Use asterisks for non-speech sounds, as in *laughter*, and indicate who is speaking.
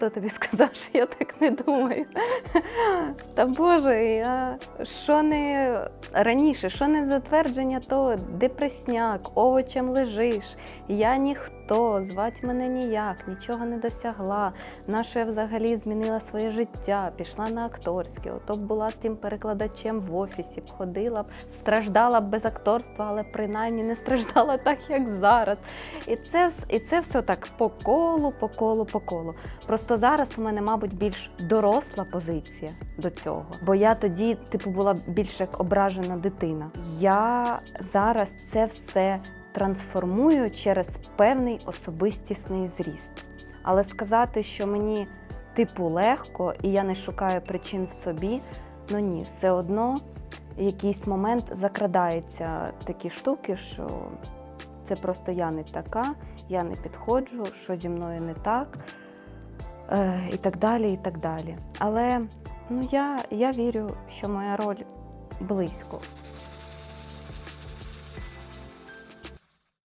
Speaker 1: хто тобі сказав, що я так не думаю? Та Боже, я що не раніше, що не затвердження, то депресняк, овочем лежиш, я ніхто, звать мене ніяк, нічого не досягла. На що я взагалі змінила своє життя, пішла на акторське, ото б була тим перекладачем в офісі, б ходила б, страждала б без акторства, але принаймні не страждала *laughs* так, як зараз. І це, і це все так по колу, по колу, по колу. Просто зараз у мене, мабуть, більш доросла позиція до цього, бо я тоді, типу, була більш як ображена дитина. Я зараз це все трансформую через певний особистісний зріст. Але сказати, що мені типу легко і я не шукаю причин в собі, ну ні, все одно в якийсь момент закрадається такі штуки, що це просто я не така, я не підходжу, що зі мною не так, е, і так далі, і так далі. Але ну, я, я вірю, що моя роль близько.